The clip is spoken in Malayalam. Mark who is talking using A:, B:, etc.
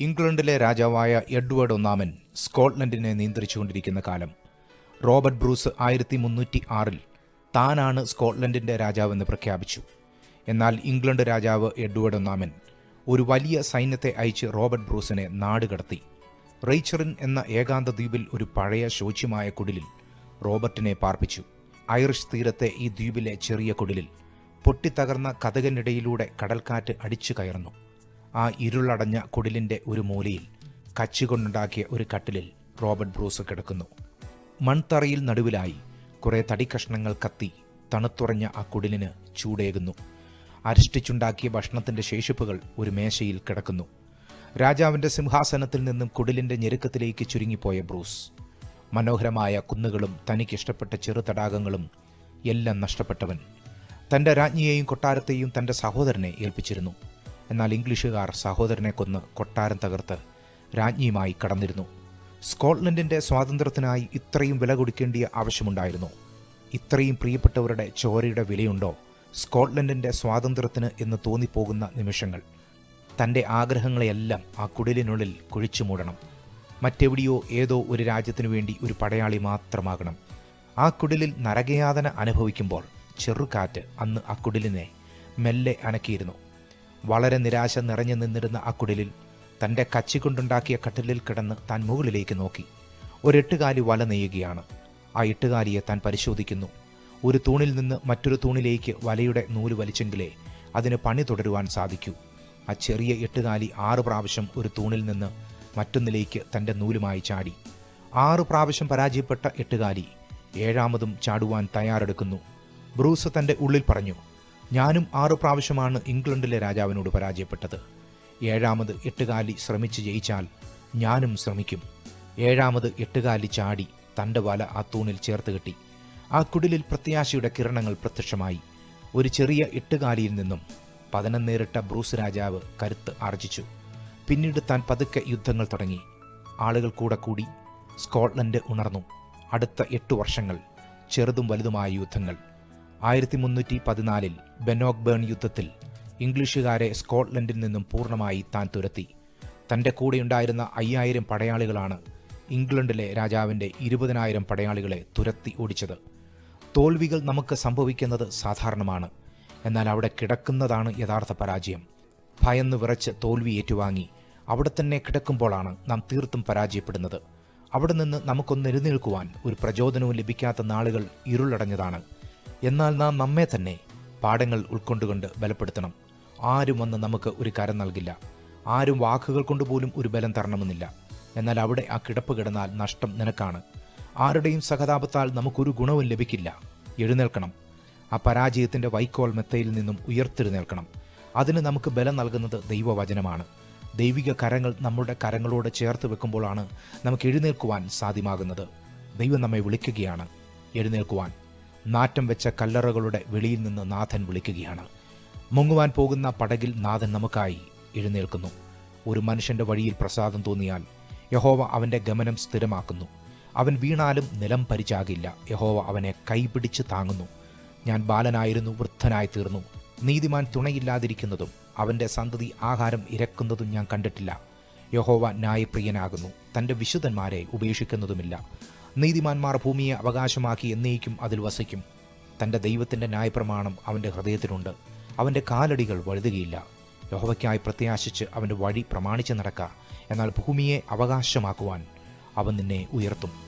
A: ഇംഗ്ലണ്ടിലെ രാജാവായ എഡ്വേർഡ് ഒന്നാമൻ സ്കോട്ട്ലൻഡിനെ നിയന്ത്രിച്ചുകൊണ്ടിരിക്കുന്ന കാലം. റോബർട്ട് ബ്രൂസ് ആയിരത്തി മുന്നൂറ്റി ആറിൽ താനാണ് സ്കോട്ട്ലൻഡിന്റെ രാജാവെന്ന് പ്രഖ്യാപിച്ചു. എന്നാൽ ഇംഗ്ലണ്ട് രാജാവ് എഡ്വേർഡ് ഒന്നാമൻ ഒരു വലിയ സൈന്യത്തെ അയച്ച് റോബർട്ട് ബ്രൂസിനെ നാടുകടത്തി റെയ്ച്ചറിൻ എന്ന ഏകാന്ത ദ്വീപിൽ ഒരു പഴയ ശോച്യമായ കുടിലിൽ റോബർട്ടിനെ പാർപ്പിച്ചു. ഐറിഷ് തീരത്തെ ഈ ദ്വീപിലെ ചെറിയ കുടിലിൽ പൊട്ടിത്തകർന്ന കഥകനിടയിലൂടെ കടൽക്കാറ്റ് അടിച്ചു കയറുന്നു. ആ ഇരുളടഞ്ഞ കുടിലിന്റെ ഒരു മൂലയിൽ കച്ചി കൊണ്ടുണ്ടാക്കിയ ഒരു കട്ടിലിൽ റോബർട്ട് ബ്രൂസ് കിടക്കുന്നു. മൺതറയിൽ നടുവിലായി തടി തടിക്കഷ്ണങ്ങൾ കത്തി തണുത്തുറഞ്ഞ ആ കുടിലിന് ചൂടേകുന്നു. അരിഷ്ടിച്ചുണ്ടാക്കിയ ഭക്ഷണത്തിന്റെ ശേഷിപ്പുകൾ ഒരു മേശയിൽ കിടക്കുന്നു. രാജാവിന്റെ സിംഹാസനത്തിൽ നിന്നും കുടിലിന്റെ ഞെരുക്കത്തിലേക്ക് ചുരുങ്ങിപ്പോയ ബ്രൂസ്. മനോഹരമായ കുന്നുകളും തനിക്കിഷ്ടപ്പെട്ട ചെറു തടാകങ്ങളും എല്ലാം നഷ്ടപ്പെട്ടവൻ. തന്റെ രാജ്ഞിയെയും കൊട്ടാരത്തെയും തന്റെ സഹോദരനെ ഏൽപ്പിച്ചിരുന്നു. എന്നാൽ ഇംഗ്ലീഷുകാർ സഹോദരനെ കൊന്ന് കൊട്ടാരം തകർത്ത് രാജ്ഞിയുമായി കടന്നിരുന്നു. സ്കോട്ട്ലൻഡിന്റെ സ്വാതന്ത്ര്യത്തിനായി ഇത്രയും വില കൊടുക്കേണ്ടിയ ആവശ്യമുണ്ടായിരുന്നു. ഇത്രയും പ്രിയപ്പെട്ടവരുടെ ചോരയുടെ വിലയുണ്ടോ? സ്കോട്ട്ലൻഡിന്റെ സ്വാതന്ത്ര്യത്തിന് എന്ന് തോന്നിപ്പോകുന്ന നിമിഷങ്ങൾ. തന്റെ ആഗ്രഹങ്ങളെയെല്ലാം ആ കുടിലിനുള്ളിൽ കുഴിച്ചു മൂടണം. മറ്റെവിടെയോ ഏതോ ഒരു രാജ്യത്തിനു വേണ്ടി ഒരു പടയാളി മാത്രമാകണം. ആ കുടിലിൽ നരകയാതന അനുഭവിക്കുമ്പോൾ ചെറുകാറ്റ് അന്ന് ആ കുടിലിനെ മെല്ലെ അനക്കിയിരുന്നു. വളരെ നിരാശ നിറഞ്ഞു നിന്നിരുന്ന ആ കുടിലിൽ തന്റെ കച്ചി കൊണ്ടുണ്ടാക്കിയ കട്ടിലിൽ കിടന്ന് താൻ മുകളിലേക്ക് നോക്കി. ഒരെട്ടുകാലി വല നെയ്യുകയാണ്. ആ എട്ടുകാലിയെ താൻ പരിശോധിക്കുന്നു. ഒരു തൂണിൽ നിന്ന് മറ്റൊരു തൂണിലേക്ക് വലയുടെ നൂൽ വലിച്ചെങ്കിലേ അതിന് പണി തുടരുവാൻ സാധിക്കൂ. ആ ചെറിയ എട്ടുകാലി ആറു പ്രാവശ്യം ഒരു തൂണിൽ നിന്ന് മറ്റൊന്നിലേക്ക് തന്റെ നൂലുമായി ചാടി. ആറു പ്രാവശ്യം പരാജയപ്പെട്ട എട്ടുകാലി ഏഴാമതും ചാടുവാൻ തയ്യാറെടുക്കുന്നു. ബ്രൂസ് തന്റെ ഉള്ളിൽ പറഞ്ഞു ഞാനും ആറു പ്രാവശ്യമാണ് ഇംഗ്ലണ്ടിലെ രാജാവിനോട് പരാജയപ്പെട്ടത്. ഏഴാമത് എട്ടുകാലി ശ്രമിച്ച് ജയിച്ചാൽ ഞാനും ശ്രമിക്കും. ഏഴാമത് എട്ടുകാലി ചാടി തന്റെ വല ആ തൂണിൽ ചേർത്ത് കെട്ടി. ആ കുടിലിൽ പ്രത്യാശയുടെ കിരണങ്ങൾ പ്രത്യക്ഷമായി. ഒരു ചെറിയ എട്ടുകാലിയിൽ നിന്നും പതനം നേരിട്ട ബ്രൂസ് രാജാവ് കരുത്ത് ആർജിച്ചു. പിന്നീട് താൻ പതുക്കെ യുദ്ധങ്ങൾ തുടങ്ങി. ആളുകൾ കൂടെ കൂടി സ്കോട്ട്ലൻഡ് ഉണർന്നു. അടുത്ത എട്ട് വർഷങ്ങൾ ചെറുതും വലുതുമായ യുദ്ധങ്ങൾ. ആയിരത്തി മുന്നൂറ്റി പതിനാലിൽ ബെനോക്ബേൺ യുദ്ധത്തിൽ ഇംഗ്ലീഷുകാരെ സ്കോട്ട്ലൻഡിൽ നിന്നും പൂർണമായി താൻ തുരത്തി. തന്റെ കൂടെയുണ്ടായിരുന്ന അയ്യായിരം പടയാളികളാണ് ഇംഗ്ലണ്ടിലെ രാജാവിന്റെ ഇരുപതിനായിരം പടയാളികളെ തുരത്തി ഓടിച്ചത്. തോൽവികൾ നമുക്ക് സംഭവിക്കുന്നത് സാധാരണമാണ്. എന്നാൽ അവിടെ കിടക്കുന്നതാണ് യഥാർത്ഥ പരാജയം. ഭയന്ന് വിറച്ച് തോൽവി ഏറ്റുവാങ്ങി അവിടെ തന്നെ കിടക്കുമ്പോഴാണ് നാം തീർത്തും പരാജയപ്പെടുന്നത്. അവിടെ നിന്ന് നമുക്കൊന്ന് എഴുന്നേൽക്കുവാൻ ഒരു പ്രചോദനവും ലഭിക്കാത്ത നാളുകൾ ഇരുളടഞ്ഞതാണ്. എന്നാൽ നാം നമ്മെ തന്നെ പാഠങ്ങൾ ഉൾക്കൊണ്ടുകൊണ്ട് ബലപ്പെടുത്തണം. ആരും വന്ന് നമുക്ക് ഒരു കരം നൽകില്ല. ആരും വാക്കുകൾ കൊണ്ടുപോലും ഒരു ബലം തരണമെന്നില്ല. എന്നാൽ അവിടെ ആ കിടപ്പ് കിടന്നാൽ നഷ്ടം നിനക്കാണ്. ആരുടെയും സഹതാപത്താൽ നമുക്കൊരു ഗുണവും ലഭിക്കില്ല. എഴുന്നേൽക്കണം. ആ പരാജയത്തിന്റെ വൈക്കോൽ മെത്തയിൽ നിന്നും ഉയർത്തെഴുന്നേൽക്കണം. അതിന് നമുക്ക് ബലം നൽകുന്നത് ദൈവവചനമാണ്. ദൈവിക കരങ്ങൾ നമ്മുടെ കരങ്ങളോട് ചേർത്ത് വെക്കുമ്പോഴാണ് നമുക്ക് എഴുന്നേൽക്കുവാൻ സാധ്യമാകുന്നത്. ദൈവം നമ്മെ വിളിക്കുകയാണ്. എഴുന്നേൽക്കുവാൻ. നാറ്റം വെച്ച കല്ലറകളുടെ വെളിയിൽ നിന്ന് നാഥൻ വിളിക്കുകയാണ്. മുങ്ങുവാൻ പോകുന്ന പടകിൽ നാഥൻ നമുക്കായി എഴുന്നേൽക്കുന്നു. ഒരു മനുഷ്യന്റെ വഴിയിൽ പ്രസാദം തോന്നിയാൽ യഹോവ അവന്റെ ഗമനം സ്ഥിരമാക്കുന്നു. അവൻ വീണാലും നിലം പരിചാകില്ല. യഹോവ അവനെ കൈപിടിച്ച് താങ്ങുന്നു. ഞാൻ ബാലനായിരുന്നു വൃദ്ധനായി തീർന്നു. നീതിമാൻ തുണയില്ലാതിരിക്കുന്നതും അവന്റെ സന്തതി ആഹാരം ഇരക്കുന്നതും ഞാൻ കണ്ടിട്ടില്ല. യഹോവ ന്യായപ്രിയനാകുന്നു. തന്റെ വിശുദ്ധന്മാരെ ഉപേക്ഷിക്കുന്നതുമില്ല. നീതിമാന്മാർ ഭൂമിയെ അവകാശമാക്കി എന്നേക്കും അതിൽ വസിക്കും. തന്റെ ദൈവത്തിന്റെ ന്യായപ്രമാണം അവന്റെ ഹൃദയത്തിലുണ്ട്. അവന്റെ കാലടികൾ വഴുതുകയില്ല. യഹോവയ്ക്കായി പ്രത്യാശിച്ച് അവന്റെ വഴി പ്രമാണിച്ച് നടക്കുക എന്നാൽ ഭൂമിയെ അവകാശമാക്കുവാൻ അവൻ നിന്നെ ഉയർത്തും.